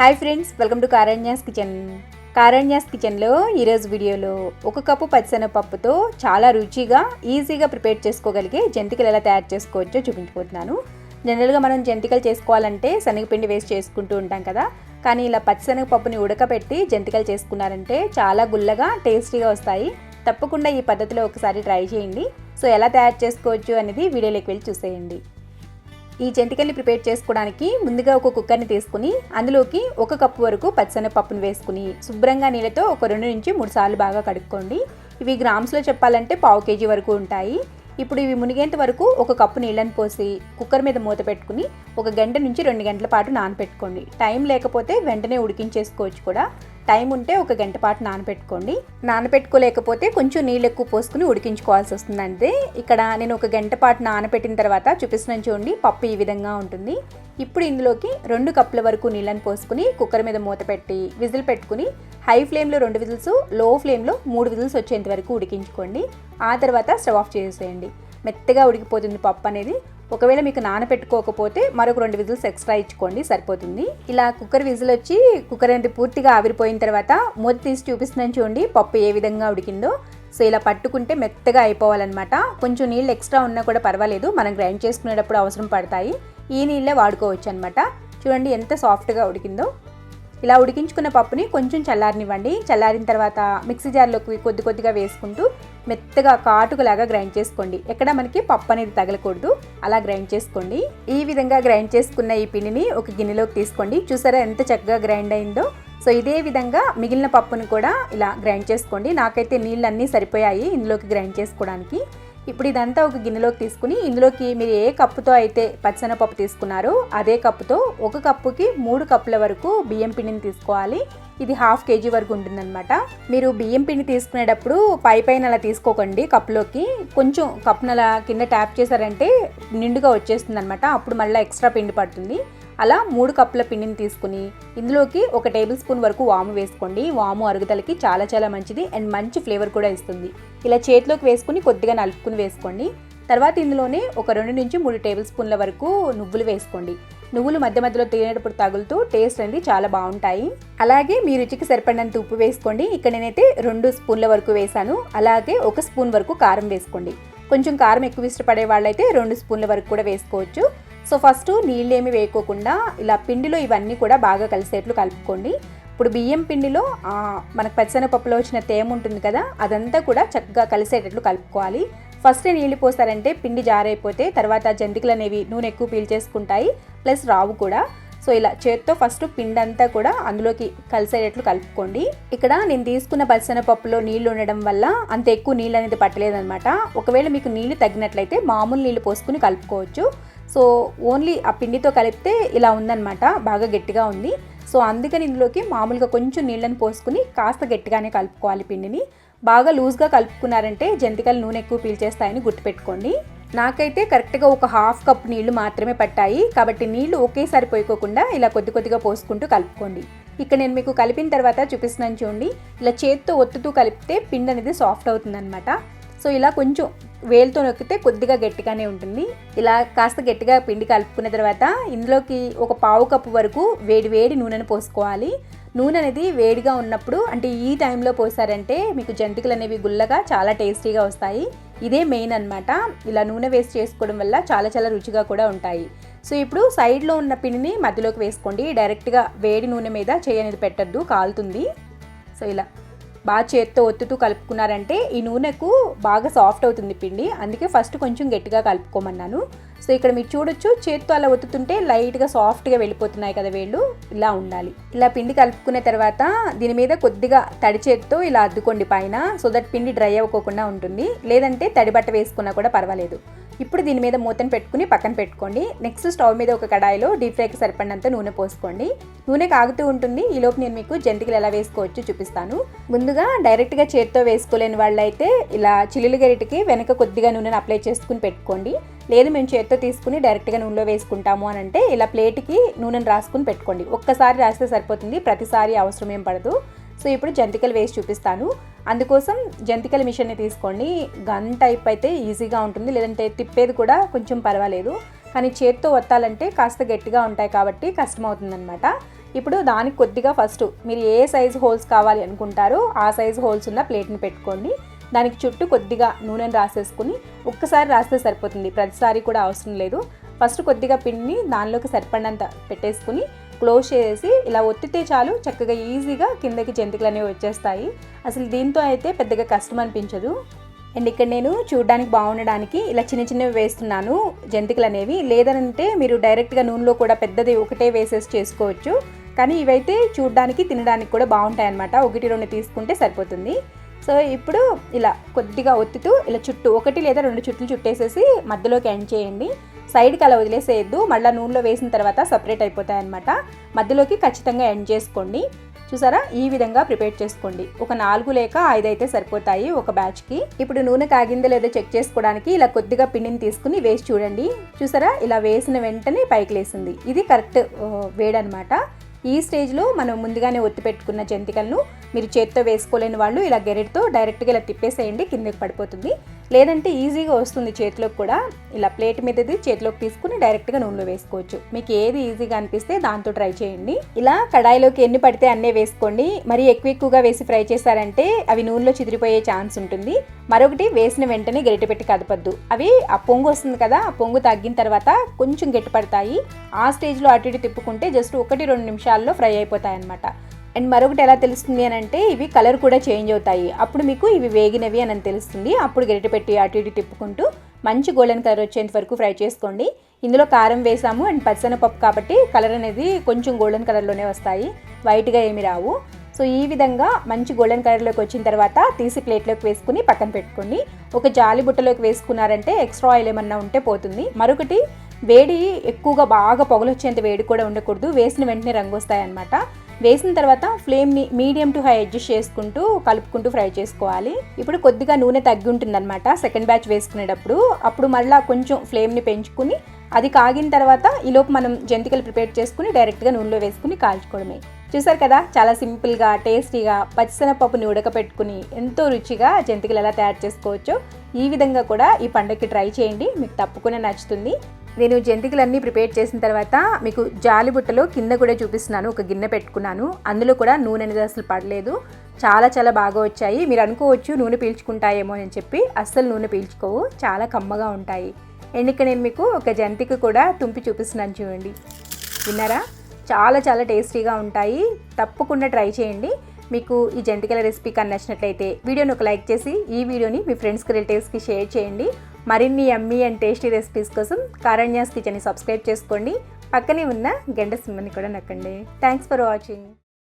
Hi friends welcome to Karanya's kitchen. Karanya's కిచెన్లో ఈరోజు వీడియోలో ఒక కప్పు పచ్చిశనగపప్పుతో చాలా రుచిగా ఈజీగా ప్రిపేర్ చేసుకోగలిగే జంతికలు ఎలా తయారు చేసుకోవచ్చో చూపించుకుంటున్నాను జనరల్గా మనం జంతికలు చేసుకోవాలంటే శనగపిండి వేస్ట్ చేసుకుంటూ ఉంటాం కదా. కానీ ఇలా పచ్చిశనగపప్పుని ఉడకబెట్టి జంతికలు చేసుకున్నారంటే చాలా గుల్లగా టేస్టీగా వస్తాయి. తప్పకుండా ఈ పద్ధతిలో ఒకసారి ట్రై చేయండి. సో ఎలా తయారు చేసుకోవచ్చు అనేది వీడియోలోకి వెళ్ళి చూసేయండి. ఈ జంతికల్ని ప్రిపేర్ చేసుకోవడానికి ముందుగా ఒక కుక్కర్ని తీసుకుని అందులోకి ఒక కప్పు వరకు పచ్చనపప్పును వేసుకుని శుభ్రంగా నీళ్ళతో ఒక రెండు నుంచి మూడు సార్లు బాగా కడుక్కోండి. ఇవి గ్రామ్స్లో చెప్పాలంటే పావు కేజీ వరకు ఉంటాయి. ఇప్పుడు ఇవి మునిగేంత వరకు ఒక కప్పు నీళ్ళని పోసి కుక్కర్ మీద మూత పెట్టుకుని ఒక గంట నుంచి రెండు గంటల పాటు నానపెట్టుకోండి. టైం లేకపోతే వెంటనే ఉడికించేసుకోవచ్చు కూడా. టైం ఉంటే ఒక గంట పాటు నానపెట్టుకోండి నానపెట్టుకోలేకపోతే కొంచెం నీళ్ళు ఎక్కువ పోసుకుని ఉడికించుకోవాల్సి వస్తుందండి. ఇక్కడ నేను ఒక గంట పాటు నానపెట్టిన తర్వాత చూపిస్తున్నాను చూడండి పప్పు ఈ విధంగా ఉంటుంది. ఇప్పుడు ఇందులోకి రెండు కప్పుల వరకు నీళ్ళని పోసుకుని కుక్కర్ మీద మూత పెట్టి విజిల్ పెట్టుకుని హై ఫ్లేమ్లో రెండు విజిల్స్లో ఫ్లేమ్లో మూడు విజిల్స్ వచ్చేంత వరకు ఉడికించుకోండి. ఆ తర్వాత స్టవ్ ఆఫ్ చేసేయండి. మెత్తగా ఉడికిపోతుంది పప్పు అనేది. ఒకవేళ మీకు నానపెట్టుకోకపోతే మరొక రెండు విజిల్స్ ఎక్స్ట్రా ఇచ్చుకోండి సరిపోతుంది. ఇలా కుక్కర్ విజిల్ వచ్చి కుక్కర్ అనేది పూర్తిగా ఆవిరిపోయిన తర్వాత మూత తీసి చూపిస్తున్నాను చూడండి పప్పు ఏ విధంగా ఉడికిందో. సో ఇలా పట్టుకుంటే మెత్తగా అయిపోవాలన్నమాట. కొంచెం నీళ్ళు ఎక్స్ట్రా ఉన్నా కూడా పర్వాలేదు మనం గ్రైండ్ చేసుకునేటప్పుడు అవసరం పడతాయి. ఈ నీళ్ళే వాడుకోవచ్చు అనమాట చూడండి ఎంత సాఫ్ట్గా ఉడికిందో. ఇలా ఉడికించుకున్న పప్పుని కొంచెం చల్లారనివ్వండి. చల్లారిన తర్వాత మిక్సీ జార్లోకి కొద్ది కొద్దిగా వేసుకుంటూ మెత్తగా కాటుకులాగా గ్రైండ్ చేసుకోండి. ఎక్కడ మనకి పప్పు అనేది తగలకూడదు. అలా గ్రైండ్ చేసుకోండి. ఈ విధంగా గ్రైండ్ చేసుకున్న ఈ పిండిని ఒక గిన్నెలోకి తీసుకోండి. చూసారా ఎంత చక్కగా గ్రైండ్ అయిందో. సో ఇదే విధంగా మిగిలిన పప్పును కూడా ఇలా గ్రైండ్ చేసుకోండి. నాకైతే నీళ్ళన్నీ సరిపోయాయి ఇందులోకి గ్రైండ్ చేసుకోవడానికి. ఇప్పుడు ఇదంతా ఒక గిన్నెలోకి తీసుకుని ఇందులోకి మీరు ఏ కప్పుతో అయితే పచ్చనపప్పు తీసుకున్నారో అదే కప్పుతో ఒక కప్పుకి మూడు కప్పుల వరకు బియ్యం పిండిని తీసుకోవాలి. ఇది హాఫ్ కేజీ వరకు ఉంటుందన్నమాట. మీరు బియ్యం పిండి తీసుకునేటప్పుడు పై పైన అలా తీసుకోకండి కప్పులోకి. కొంచెం కప్పును అలా కింద ట్యాప్ చేశారంటే నిండుగా వచ్చేస్తుంది అనమాట అప్పుడు మళ్ళీ ఎక్స్ట్రా పిండి పడుతుంది. అలా మూడు కప్పుల పిండిని తీసుకుని ఇందులోకి ఒక టేబుల్ స్పూన్ వరకు వాము వేసుకోండి. వాము అరుగుదలకి చాలా చాలా మంచిది అండ్ మంచి ఫ్లేవర్ కూడా ఇస్తుంది. ఇలా చేతిలోకి వేసుకుని కొద్దిగా నలుపుకుని వేసుకోండి. తర్వాత ఇందులోనే ఒక రెండు నుంచి మూడు టేబుల్ స్పూన్ల వరకు నువ్వులు వేసుకోండి. నువ్వులు మధ్య మధ్యలో తినేటప్పుడు తగులుతూ టేస్ట్ అనేది చాలా బాగుంటాయి. అలాగే మీ రుచికి సరిపడినంత ఉప్పు వేసుకోండి. ఇక్కడ నేనైతే రెండు స్పూన్ల వరకు వేసాను అలాగే ఒక స్పూన్ వరకు కారం వేసుకోండి. కొంచెం కారం ఎక్కువ ఇష్టపడే వాళ్ళైతే రెండు స్పూన్ల వరకు కూడా వేసుకోవచ్చు. సో ఫస్ట్ నీళ్ళేమి వేయకోకుండా ఇలా పిండిలో ఇవన్నీ కూడా బాగా కలిసేట్లు కలుపుకోండి. ఇప్పుడు బియ్యం పిండిలో మనకు పచ్చనపప్పులో వచ్చిన తేమ ఉంటుంది కదా అదంతా కూడా చక్కగా కలిసేటట్లు కలుపుకోవాలి. ఫస్ట్ నీళ్ళు పోసారంటే పిండి జారైపోతే తర్వాత జంతికలు అనేవి నూనె ఎక్కువ పీల్చేసుకుంటాయి ప్లస్ రావు కూడా. సో ఇలా చేత్తో ఫస్ట్ పిండి అంతా కూడా అందులోకి కలిసేటట్లు కలుపుకోండి. ఇక్కడ నేను తీసుకున్న పచ్చనపప్పులో నీళ్ళు ఉండడం వల్ల అంత ఎక్కువ నీళ్ళు అనేది పట్టలేదనమాట ఒకవేళ మీకు నీళ్ళు తగ్గినట్లయితే మామూలు నీళ్ళు పోసుకుని కలుపుకోవచ్చు. సో ఓన్లీ ఆ పిండితో కలిపితే ఇలా ఉందన్నమాట బాగా గట్టిగా ఉంది. సో అందుకని ఇందులోకి మామూలుగా కొంచెం నీళ్ళని పోసుకుని కాస్త గట్టిగానే కలుపుకోవాలి పిండిని. బాగా లూజ్గా కలుపుకున్నారంటే జంతికలు నూనె ఎక్కువ పీల్చేస్తాయని గుర్తుపెట్టుకోండి. నాకైతే కరెక్ట్గా ఒక హాఫ్ కప్ నీళ్ళు మాత్రమే పట్టాయి. కాబట్టి నీళ్ళు ఒకేసారి పోయికోకుండా ఇలా కొద్ది కొద్దిగా పోసుకుంటూ కలుపుకోండి. ఇక్కడ నేను మీకు కలిపిన తర్వాత చూపిస్తున్నాను చూడండి. ఇలా చేత్తో ఒత్తుతూ కలిపితే పిండి అనేది సాఫ్ట్ అవుతుందన్నమాట. సో ఇలా కొంచెం వేలుతో నొక్కితే కొద్దిగా గట్టిగానే ఉంటుంది. ఇలా కాస్త గట్టిగా పిండి కలుపుకున్న తర్వాత ఇందులోకి ఒక పావు కప్పు వరకు వేడి వేడి నూనెను పోసుకోవాలి. నూనె అనేది వేడిగా ఉన్నప్పుడు అంటే ఈ టైంలో పోసారంటే మీకు జంతికలు అనేవి గుల్లగా చాలా టేస్టీగా వస్తాయి. ఇదే మెయిన్ అనమాట ఇలా నూనె వేసి చేసుకోవడం వల్ల చాలా చాలా రుచిగా కూడా ఉంటాయి. సో ఇప్పుడు సైడ్లో ఉన్న పిండిని మధ్యలోకి వేసుకోండి. డైరెక్ట్గా వేడి నూనె మీద చేయి అనేది పెట్టద్దు కాలుతుంది. సో ఇలా. బాగా చేత్తో ఒత్తుతూ కలుపుకున్నారంటే ఈ నూనెకు బాగా సాఫ్ట్ అవుతుంది పిండి. అందుకే ఫస్ట్ కొంచెం గట్టిగా కలుపుకోమన్నాను. సో ఇక్కడ మీరు చూడొచ్చు చేత్తో అలా ఒత్తుతుంటే లైట్గా సాఫ్ట్గా వెళ్ళిపోతున్నాయి కదా వేళ్ళు. ఇలా ఉండాలి. ఇలా పిండి కలుపుకున్న తర్వాత దీని మీద కొద్దిగా తడి చేత్తో ఇలా అద్దుకోండి పైన సో దట్ పిండి డ్రై అవ్వకోకుండా ఉంటుంది. లేదంటే తడి బట్ట వేసుకున్నా కూడా పర్వాలేదు. ఇప్పుడు దీని మీద మూతను పెట్టుకుని పక్కన పెట్టుకోండి. నెక్స్ట్ స్టవ్ మీద ఒక కడాయిలో డీప్ ఫ్రైకి సరిపడినంత నూనె పోసుకోండి. నూనె కాగుతూ ఉంటుంది. ఈలోపు నేను మీకు జంతికలు ఎలా వేసుకోవచ్చు చూపిస్తాను. ముందుగా డైరెక్ట్గా చేత్తో వేసుకోలేని వాళ్ళైతే ఇలా చిల్లులు గరిటికి వెనక కొద్దిగా నూనెను అప్లై చేసుకుని పెట్టుకోండి. లేదు మేము చేత్తో తీసుకుని డైరెక్ట్గా నూనెలో వేసుకుంటాము అని అంటే ఇలా ప్లేట్కి నూనెను రాసుకుని పెట్టుకోండి. ఒక్కసారి రాస్తే సరిపోతుంది. ప్రతిసారి అవసరం ఏం పడదు. సో ఇప్పుడు జంతికలు వేసి చూపిస్తాను. అందుకోసం జంతికల మిషన్ని తీసుకోండి. గన్ టైప్ అయితే ఈజీగా ఉంటుంది. లేదంటే తిప్పేది కూడా కొంచెం పర్వాలేదు. కానీ చేత్తో వత్తాలంటే కాస్త గట్టిగా ఉంటాయి కాబట్టి కష్టమవుతుందనమాట ఇప్పుడు దానికి కొద్దిగా ఫస్ట్ మీరు ఏ సైజు హోల్స్ కావాలి అనుకుంటారో ఆ సైజు హోల్స్ ఉన్న ప్లేట్ని పెట్టుకోండి. దానికి చుట్టూ కొద్దిగా నూనెను రాసేసుకుని ఒక్కసారి రాస్తే సరిపోతుంది. ప్రతిసారి కూడా అవసరం లేదు. ఫస్ట్ కొద్దిగా పిండిని దానిలోకి సరిపడినంత పెట్టేసుకుని క్లోజ్ చేసి ఇలా ఒత్తితే చాలు చక్కగా ఈజీగా కిందకి జంతికలు అనేవి వచ్చేస్తాయి. అసలు దీంతో అయితే పెద్దగా కష్టం అనిపించదు. అండ్ ఇక్కడ నేను చూడడానికి బాగుండడానికి ఇలా చిన్న చిన్నవి వేస్తున్నాను జంతికలు అనేవి. లేదనంటే మీరు డైరెక్ట్గా నూనెలో కూడా పెద్దది ఒకటే వేసేసి చేసుకోవచ్చు. కానీ ఇవైతే చూడడానికి తినడానికి కూడా బాగుంటాయి అన్నమాట ఒకటి రెండు తీసుకుంటే సరిపోతుంది. సో ఇప్పుడు ఇలా కొద్దిగా ఒత్తుతూ ఇలా చుట్టూ ఒకటి లేదా రెండు చుట్లు చుట్టేసేసి మధ్యలోకి ఎండ్ చేయండి. సైడ్కి అలా వదిలేసేయద్దు. మళ్ళీ నూనెలో వేసిన తర్వాత సపరేట్ అయిపోతాయి అనమాట మధ్యలోకి ఖచ్చితంగా ఎండ్ చేసుకోండి. చూసారా? ఈ విధంగా ప్రిపేర్ చేసుకోండి. ఒక నాలుగు లేక ఐదు అయితే సరిపోతాయి ఒక బ్యాచ్కి ఇప్పుడు నూనె కాగిందో లేదో చెక్ చేసుకోవడానికి ఇలా కొద్దిగా పిండిని తీసుకుని వేసి చూడండి. చూసారా? ఇలా వేసిన వెంటనే పైకి లేసింది. ఇది కరెక్ట్ వేడనమాట ఈ స్టేజ్లో మనం ముందుగానే ఒత్తి పెట్టుకున్న జంతికలను మీరు చేత్తో వేసుకోలేని వాళ్ళు ఇలా గెరెట్తో డైరెక్ట్గా ఇలా తిప్పేసేయండి కిందకి పడిపోతుంది. లేదంటే ఈజీగా వస్తుంది చేతిలోకి కూడా. ఇలా ప్లేట్ మీదది చేతిలోకి తీసుకుని డైరెక్ట్గా నూనెలో వేసుకోవచ్చు. మీకు ఏది ఈజీగా అనిపిస్తే దాంతో ట్రై చేయండి. ఇలా కడాయిలోకి ఎన్ని పడితే అన్నీ వేసుకోండి. మరి ఎక్కువ ఎక్కువగా వేసి ఫ్రై చేశారంటే అవి నూనెలో చిదిరిపోయే ఛాన్స్ ఉంటుంది. మరొకటి వేసిన వెంటనే గరిటె పెట్టి కదపద్దు. అవి ఆ పొంగు వస్తుంది కదా ఆ పొంగు తగ్గిన తర్వాత కొంచెం గట్టిపడతాయి. ఆ స్టేజ్లో అటు ఇటు తిప్పుకుంటే జస్ట్ ఒకటి రెండు నిమిషాల్లో ఫ్రై అయిపోతాయి అనమాట అండ్ మరొకటి ఎలా తెలుస్తుంది అని అంటే ఇవి కలర్ కూడా చేంజ్ అవుతాయి. అప్పుడు మీకు ఇవి వేగినవి అని తెలుస్తుంది. అప్పుడు గరిటె పెట్టి అటు ఇటు తిప్పుకుంటూ మంచి గోల్డెన్ కలర్ వచ్చేంత వరకు ఫ్రై చేసుకోండి. ఇందులో కారం వేసాము అండ్ పచ్చనపప్పు కాబట్టి కలర్ అనేది కొంచెం గోల్డెన్ కలర్లోనే వస్తాయి. వైట్గా ఏమి రావు. సో ఈ విధంగా మంచి గోల్డెన్ కలర్లోకి వచ్చిన తర్వాత తీసి ప్లేట్లోకి వేసుకుని పక్కన పెట్టుకోండి. ఒక జాలి బుట్టలోకి వేసుకున్నారంటే ఎక్స్ట్రా ఆయిల్ ఏమన్నా ఉంటే పోతుంది. మరొకటి వేడి ఎక్కువగా బాగా పొగలొచ్చేంత వేడి కూడా ఉండకూడదు. వేసిన వెంటనే రంగు వస్తాయన్నమాట. వేసిన తర్వాత ఫ్లేమ్ని మీడియం టు హై అడ్జస్ట్ చేసుకుంటూ కలుపుకుంటూ ఫ్రై చేసుకోవాలి. ఇప్పుడు కొద్దిగా నూనె తగ్గి ఉంటుందన్నమాట సెకండ్ బ్యాచ్ వేసుకునేటప్పుడు. అప్పుడు మళ్ళీ కొంచెం ఫ్లేమ్ని పెంచుకుని అది కాగిన తర్వాత ఈలోపు మనం జంతికలు ప్రిపేర్ చేసుకుని డైరెక్ట్గా నూనెలో వేసుకుని కాల్చుకోవడమే. చూసారు కదా చాలా సింపుల్గా టేస్టీగా పచ్చిశనగపప్పుని ఉడకపెట్టుకుని ఎంతో రుచిగా జంతికలు ఎలా తయారు చేసుకోవచ్చో ఈ విధంగా కూడా ఈ పండగకి ట్రై చేయండి. మీకు తప్పకుండా నచ్చుతుంది. నేను జంతికలన్నీ ప్రిపేర్ చేసిన తర్వాత మీకు జాలి బుట్టలో కింద కూడా చూపిస్తున్నాను ఒక గిన్నె పెట్టుకున్నాను. అందులో కూడా నూనె అనేది అసలు పడలేదు. చాలా చాలా బాగా వచ్చాయి. మీరు అనుకోవచ్చు నూనె పీల్చుకుంటాయేమో అని చెప్పి అస్సలు నూనె పీల్చుకోవు. చాలా కమ్మగా ఉంటాయి. ఎందుకంటే నేను మీకు ఒక జంతిక కూడా తుంపి చూపిస్తున్నాను చూడండి. విన్నారా? చాలా చాలా టేస్టీగా ఉంటాయి. తప్పకుండా ట్రై చేయండి. మీకు ఈ జంతికల రెసిపీ కానీ నచ్చినట్లయితే వీడియోని ఒక లైక్ చేసి ఈ వీడియోని మీ ఫ్రెండ్స్కి రిలేటివ్స్కి షేర్ చేయండి. మరిన్ని అమ్మీ అండ్ టేస్టీ రెసిపీస్ కోసం కారణ్యాస్ కిచెన్ని సబ్స్క్రైబ్ చేసుకోండి. పక్కనే ఉన్న గంట సింహని కూడా నక్కండి. Thanks for watching